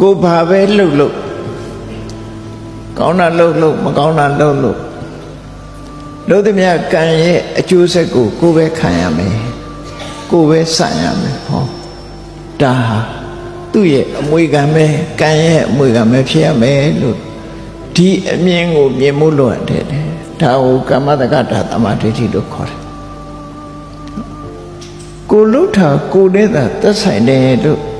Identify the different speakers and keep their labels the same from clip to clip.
Speaker 1: ကိုဘာပဲလှုပ်လို့ကောင်းတာလှုပ်လို့မကောင်းတာလှုပ်လို့လို့သည်မြတ်ကံရဲ့အကျိုးဆက်ကိုကိုပဲခံရမယ်ကိုပဲဆန့်ရမယ်ဟောဒါဟာသူ့ရဲ့အမွေခံပဲကံရဲ့အမွေခံပဲဖြစ်ရမယ်လို့ဒီအမြင်ကိုမြင်မှုလို့ရတယ်ဒါကိုကမ္မတက္ကတာသမာဓိဋ္ဌိလို့ခေါ်တယ်ကိုလှုပ်တာကိုနဲ့သာသက်ဆိုင်တယ်လို့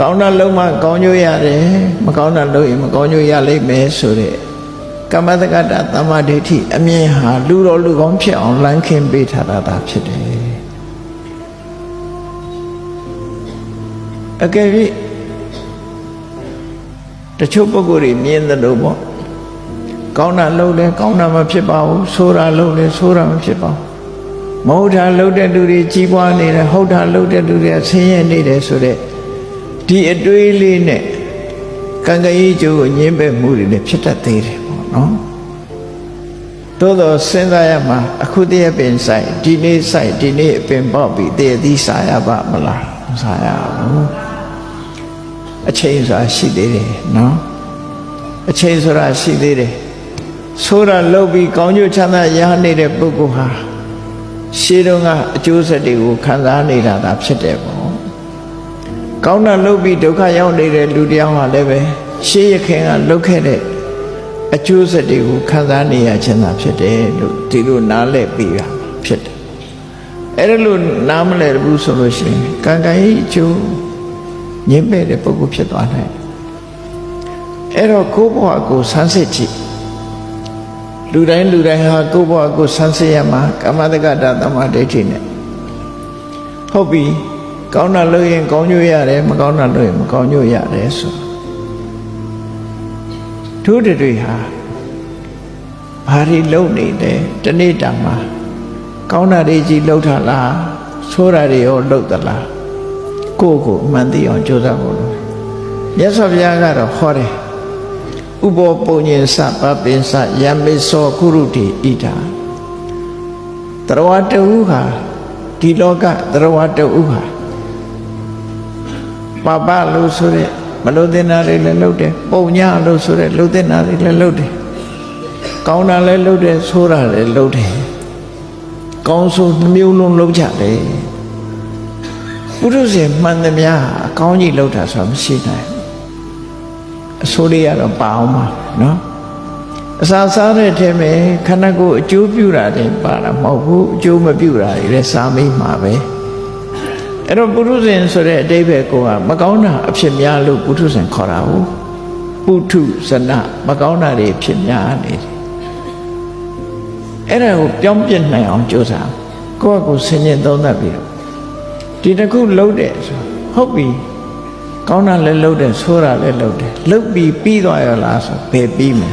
Speaker 1: ကောင်းတာလုံးမှကောင်းကျိုးရတယ်မကောင်းတာလုပ်ရင်မကောင်းကျိုးရလိမ့်မယ်ဆိုတဲ့ကမ္မတက္ကတာသမ္မာဒိဋ္ဌိအမြင်ဟာလူတော်လူကောင်းဖြစ်အောင်လမ်းခင်းပေးထားတာသာဖြစ်တယ်အကယ်၍တချို့ပုဂ္ဂိုလ်တွေမြင်တယ်လို့ပေါ့ကောင်းတာလုပ်လဲကောင်းတာမဖြစ်ပါဘူးဆိုးတာလုပ်လဲဆိုးတာမဖြစ်ပါဘူးမဟုတ်တာလုပ်တဲ့လူတွေကြီးပွားနေတယ်ဟုတ်တာလုပ်တဲ့လူတွေဆင်းရဲနေတယ်ဆိုတဲ့ ဒီအတွေးလေးနဲ့ကံကကြီးကျိုးကိုညင်းပယ်မှုတွေနဲ့ဖြစ်တတ်သေးတယ်ပေါ့နော်သို့တော့စဉ်းစားရမှာအခုတည်းပင်ဆိုင်ဒီနေ့ဆိုင်ဒီနေ့အပင်ပေါက်ပြီးတည်းသီးစားရပါမလားမစားရဘူးအချိန်ဆိုတာရှိသေးတယ်နော်အချိန်ဆိုတာရှိသေးတယ်ဆိုးတာလုပ်ပြီးကောင်းကျိုးချမ်းသာရနေတဲ့ပုဂ္ဂိုလ်ဟာရှေးတုန်းကအကျိုးဆက်တွေကိုခံစားနေတာသာဖြစ်တယ်ပေါ့ ကောင်းတာလုပ်ပြီးဒုက္ခရောက်နေတဲ့လူတယောက်ဟာလည်းပဲရှေးရခင်ကလုပ်ခဲ့တဲ့အကျိုးဆက်တွေကိုခံစားနေရခြင်းသာဖြစ်တယ်လို့ဒီလိုနားလည်ပြီးတာဖြစ်တယ်အဲ့ဒါလို့နားမလဲဘူးဆိုလို့ရှိရင်ကံကံကြီးအကျိုးညင်ပဲ့တဲ့ပုဂ္ဂိုလ်ဖြစ်သွားနိုင်အဲ့တော့ကိုယ့်ဘဝကိုဆန်းစစ်ကြည့်လူတိုင်းလူတိုင်းဟာကိုယ့်ဘဝကိုဆန်းစစ်ရမှာကမ္မတက္ကတာသမာဓိဋ္ဌိနဲ့ဟုတ်ပြီ ကောင်းတာလုပ်ရင်ကောင်းကျိုးရတယ်မကောင်းတာလုပ်ရင်မကောင်းကျိုးရတယ်ဆိုတို့တွေဟာဘာတွေလုပ်နေလဲတနေ့တာမှာကောင်းတာတွေကြီးလှုပ်တာလားဆိုးတာတွေရောလှုပ်သလားကိုယ့်ကိုအမှန်သိအောင်ကြိုးစားဖို့လို့မြတ်စွာဘုရားကတော့ဟောတယ်ဥပောပုံညင်စပပင်စယမေသောကုရုတိဣဒာတရဝတဟုဟာဒီလောကတရဝတဟုဟာ ပပလို့ဆိုတဲ့မလို့တင်တာတွေလည်းလုပ်တယ်ပုံညလို့ဆိုတဲ့လို့တင်တာတွေလည်းလုပ်တယ်ကောင်းတာလည်းလုပ်တယ်ဆိုးတာလည်းလုပ်တယ်ကောင်းဆိုးနှမျိုးလုံးလုပ်ကြတယ်ပုရုษေမှန်သမျှအကောင်းကြီးလုပ်တာဆိုတာမရှိနိုင်အဆိုးလေးကတော့ပါအောင်ပါနော်အစာစားတဲ့အထက်မှာခန္ဓာကိုယ်အကျိုးပြုတာတွေပါတာမဟုတ်ဘူးအကျိုးမပြုတာတွေလည်းစားမိမှာပဲ အဲ့တော့ပုထုဇဉ်ဆိုတဲ့အတိပ္ပယ်ကိုကမကောင်းတာအဖြစ်များလို့ပုထုဇဉ်ခေါ်တာဟုတ်ပုထုဇနမကောင်းတာတွေဖြစ်များနေတယ်အဲ့ဒါကိုပြောင်းပြစ်နိုင်အောင်ကြိုးစားကိုယ့်အကိုဆင်ញင်သုံးသပ်ပြီးတော့ဒီတစ်ခုလှုပ်တယ်ဆိုဟုတ်ပြီကောင်းတာလည်းလှုပ်တယ်ဆိုးတာလည်းလှုပ်တယ်လှုပ်ပြီးပြီးသွားရလားဆိုဘယ်ပြီးမလဲ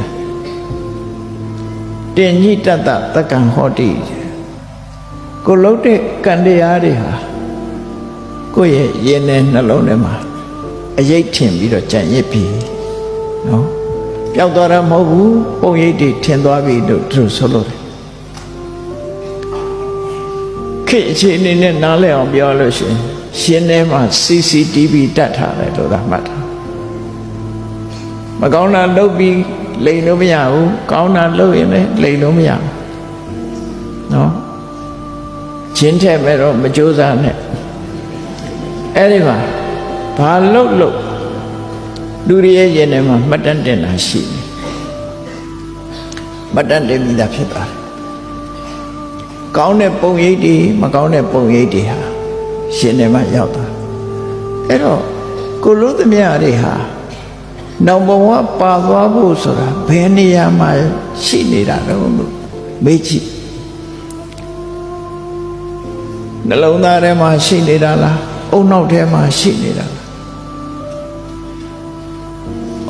Speaker 1: တင်ညိတတ္တတက္ကံဟောတိကိုလှုပ်တဲ့ကံတရားတွေဟာ ကိုယ့်ရဲ့ရင်ထဲနှလုံးထဲမှာအယိတ်ထင်ပြီးတော့ကြံ့ရစ်ပြီနော်ပျောက်သွားတာမဟုတ်ဘူးပုံရိပ်တွေထင်သွားပြီလို့သူဆိုလို့တယ်ခေတ်အခြေအနေနဲ့နားလည်အောင်ပြောလို့ရှိရင်ရှင်ထဲမှာ CCTV တတ်ထားတယ်လို့သာမှတ်တာမကောင်းတာလုပ်ပြီးလိန်လို့မရဘူးကောင်းတာလုပ်ရင်လည်းလိန်လို့မရဘူးနော်ချင်းထက်မဲ့တော့မကြိုးစားနဲ့ အဲ့ဒီမှာဘာလုတ်လို့လူတွေရဲ့ရင်ထဲမှာမှတ်တမ်းတင်တာရှိတယ်မှတ်တမ်းတင်ပြီးသားဖြစ်သွားတယ်ကောင်းတဲ့ပုံရိပ်တွေမကောင်းတဲ့ပုံရိပ်တွေဟာရှင်ထဲမှာရောက်သွားအဲ့တော့ကိုလို့သမျှတွေဟာနောက်ဘဝပါသွားဖို့ဆိုတာဘယ်နေရာမှာရှိနေတာတော့လို့မေးကြည့်နှလုံးသားထဲမှာရှိနေတာလား အုံနောက်ထဲမှာရှိနေတာလား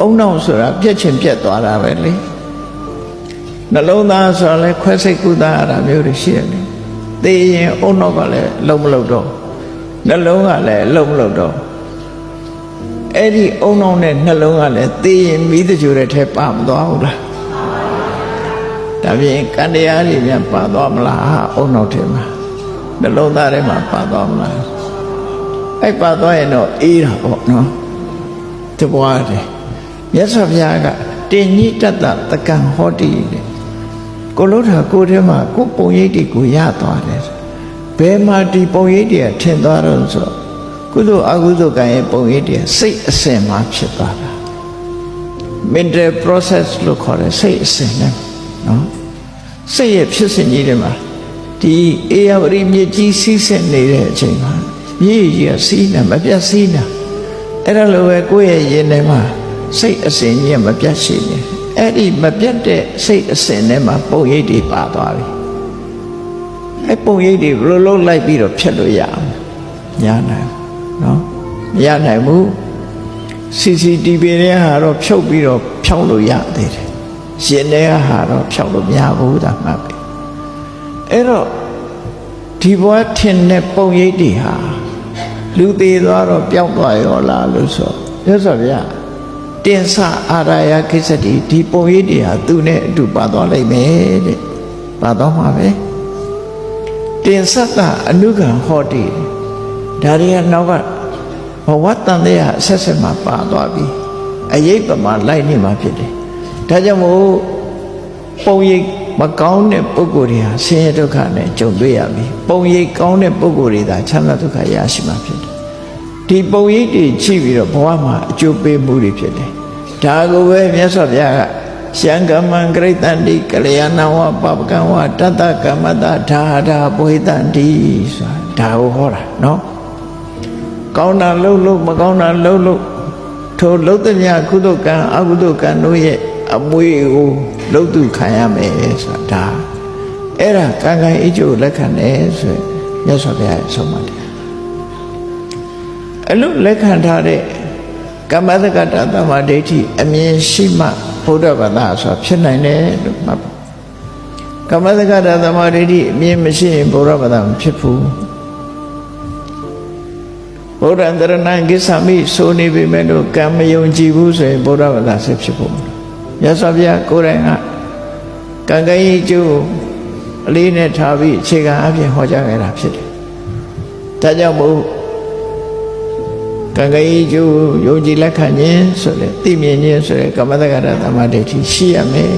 Speaker 1: အုံနောက်ဆိုတာပြက်ချင်ပြက်သွားတာပဲလေနှလုံးသားဆိုတာလဲခွဲစိတ်ကုသရတာမျိုးတွေရှိရတယ်သိရင်အုံနောက်ကလည်းလုံးမလုံးတော့နှလုံးကလည်းလုံးမလုံးတော့အဲ့ဒီအုံနောက်နဲ့နှလုံးကလည်းသိရင်မိတကြိုတဲ့ထဲပါမသွားဘူးလားဒါပြင်ကံတရားတွေများပါသွားမလားဟာအုံနောက်ထဲမှာနှလုံးသားထဲမှာပါသွားမလား အဲ့ပါသွားရင်တော့အေးတာပေါ့နော်တပွားတယ်မြတ်စွာဘုရားကတင်ညိတတ္တတကံဟောတိတဲ့ကိုလို့တာကိုယ်ထဲမှာကိုယ်ပုံရိပ်တွေကိုရသွားတယ်ဘယ်မှာဒီပုံရိပ်တွေကထင်သွားတော့ဆိုတော့ကုသိုလ်အကုသိုလ်ကံရဲ့ပုံရိပ်တွေစိတ်အစဉ်မှာဖြစ်သွားတာ mental process လို့ခေါ်တယ်စိတ်အစဉ်နဲ့နော်စိတ်ရဲ့ဖြစ်စဉ်ကြီးတွေမှာဒီအေယဝရိမြေကြီးစီးဆင်းနေတဲ့အချိန်မှာ မြေကြီးကစီးနေမပြတ်စီးနေအဲ့ဒါလိုပဲကိုယ့်ရဲ့ရင်ထဲမှာစိတ်အစဉ်ကြီးကမပြတ်ရှိနေအဲ့ဒီမပြတ်တဲ့စိတ်အစဉ်ထဲမှာပုံရိပ်တွေပါသွားပြီအဲ့ပုံရိပ်တွေဘယ်လိုလုပ်လိုက်ပြီးတော့ဖြတ်လို့ရအောင်ညာနိုင်နော်မရနိုင်ဘူး CCTV တွေဟာတော့ဖြုတ်ပြီးတော့ဖြောင်းလို့ရသေးတယ်ရှင်တွေကဟာတော့ဖြောင်းလို့မရဘူးဒါမှတ်ပြီအဲ့တော့ ဒီဘဝထင်တဲ့ပုံရိပ်တွေဟာလူသေးသွားတော့ပျောက်သွားရောလားလို့ဆိုရသော်ဗျာတင်ဆအာရယခိစ္စတိဒီပုံရိပ်တွေဟာသူနဲ့အတူပါသွားလိမ့်မယ်တဲ့ပါသွားမှာပဲတင်ဆကအနုကံဟောတိဒါတွေကနောက်ကဘဝတန်တဲ့အဆက်ဆက်မှာပါသွားပြီအရေးပမာလိုက်နေမှာဖြစ်တယ်ဒါကြောင့်မို့ ပုံရိပ်မကောင်းတဲ့ပုဂ္ဂိုလ်တွေဟာဆင်းရဲဒုက္ခနဲ့ကြုံတွေ့ရပြီပုံရိပ်ကောင်းတဲ့ပုဂ္ဂိုလ်တွေသာချမ်းသာဒုက္ခရရှိမှာဖြစ်တယ်ဒီပုံရိပ်တွေချိပြီးတော့ဘဝမှာအကျိုးပေးမှုတွေဖြစ်တယ်ဒါကိုပဲမြတ်စွာဘုရားကရှံကမံဂရိတန္တိကလျာဏဝပပကံဝတတ္တကမ္မတဓာဓာပွေတန္တိဆိုတာဒါကိုဟောတာနော်ကောင်းတာလှုပ်လှုပ်မကောင်းတာလှုပ်လှုပ်ထိုလှုပ်တဲ့မြကုသိုလ်ကံအကုသိုလ်ကံတို့ရဲ့ အမွေကိုလှုပ်သူခံရမယ်ဆိုတာဒါအဲ့ဒါကံကံအကျိုးလက်ခံတယ်ဆိုရင်မြတ်စွာဘုရားရဲ့ဆုံးမတယ်အလို့လက်ခံထားတဲ့ကမ္မတက္ကတသမ္မာဒိဋ္ဌိအမြင်ရှိမှဘုဒ္ဓဘာသာဆိုတာဖြစ်နိုင်တယ်လို့မှတ်ပါကမ္မတက္ကတသမ္မာဒိဋ္ဌိအမြင်မရှိရင်ဘုရားဘာသာမဖြစ်ဘူးဗုဒ္ဓံတရဏံကိစ္ဆာမိဆိုနေပေမဲ့လို့ကံမယုံကြည်ဘူးဆိုရင်ဘုရားဘာသာဆက်ဖြစ်ဖို့ မြတ်စွာဘုရားကိုယ်တိုင်ကကံကံကြီးကျိုးအလေးနဲ့ထားပြီးအခြေခံအပြင်ဟောကြားခဲ့တာဖြစ်တယ်ဒါကြောင့်မို့ကံကံကြီးကျိုးယုံကြည်လက်ခံခြင်းဆိုတဲ့သိမြင်ခြင်းဆိုတဲ့ကမ္မတက္ကရသမ္မာဒိဋ္ဌိရှိရမယ်